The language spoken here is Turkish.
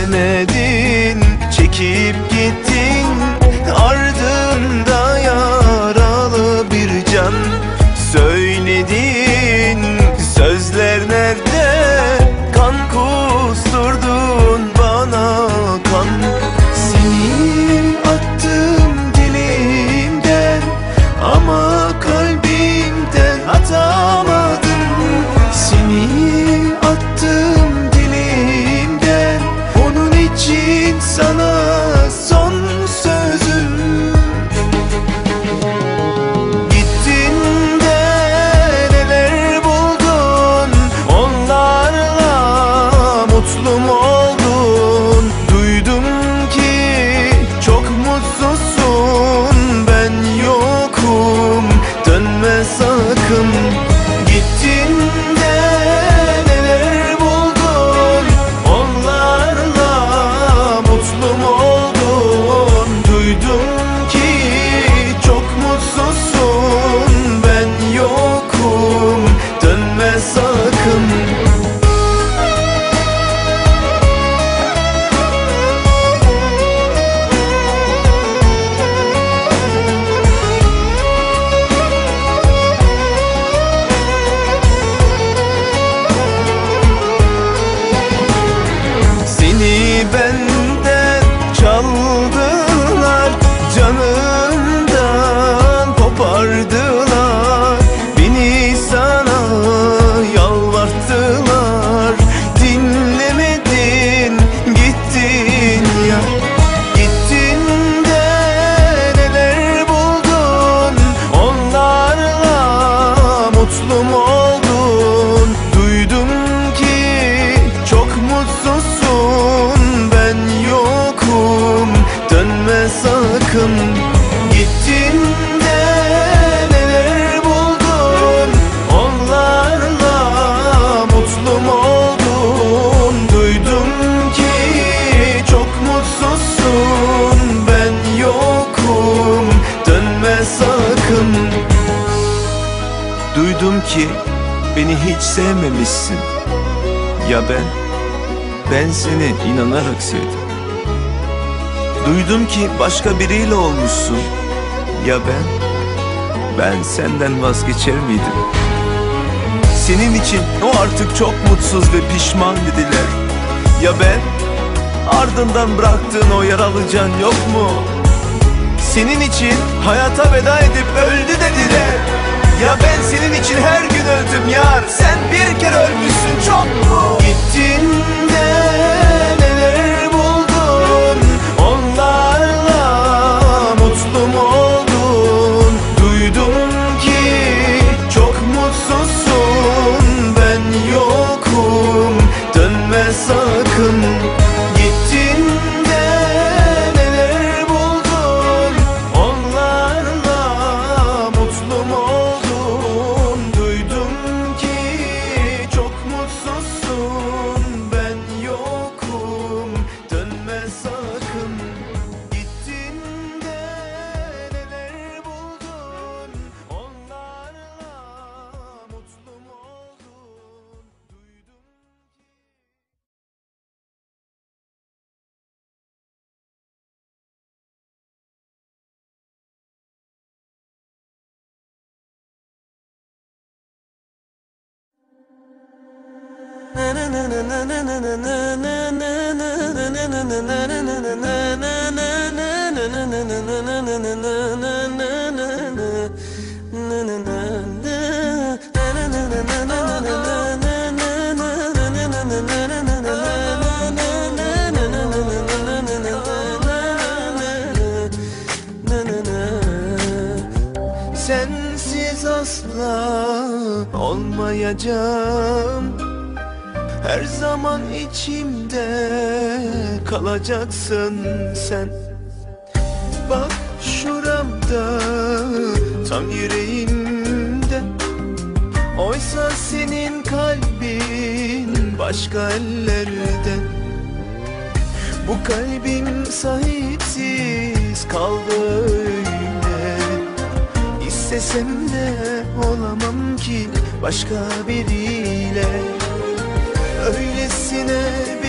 حمدي Seni sakın. Gittin de neler buldun? Onlarla mutlu mu oldun. Duydum ki çok mutsuzsun. Ben yokum. Dönme sakın. Duydum ki beni hiç sevmemişsin. Ya ben, ben seni inanarak sevdim Duydum ki başka biriyle olmuşsun Ya ben, ben senden vazgeçer miydim? Senin için o artık çok mutsuz ve pişman dediler Ya ben, ardından bıraktığın o yaralı can yok mu? Senin için hayata veda edip öldü dediler Ya ben senin için her gün öldüm yar Sen bir kere ölmüşsün çok mu? Gittin Sensiz asla olmayacağım Her zaman içimde kalacaksın sen. Bak şuramda tam yüreğimde. Oysa senin kalbin başka ellerde. Bu kalbim sahipsiz kaldı öyle. İstesem de olamam ki başka biriyle Öylesine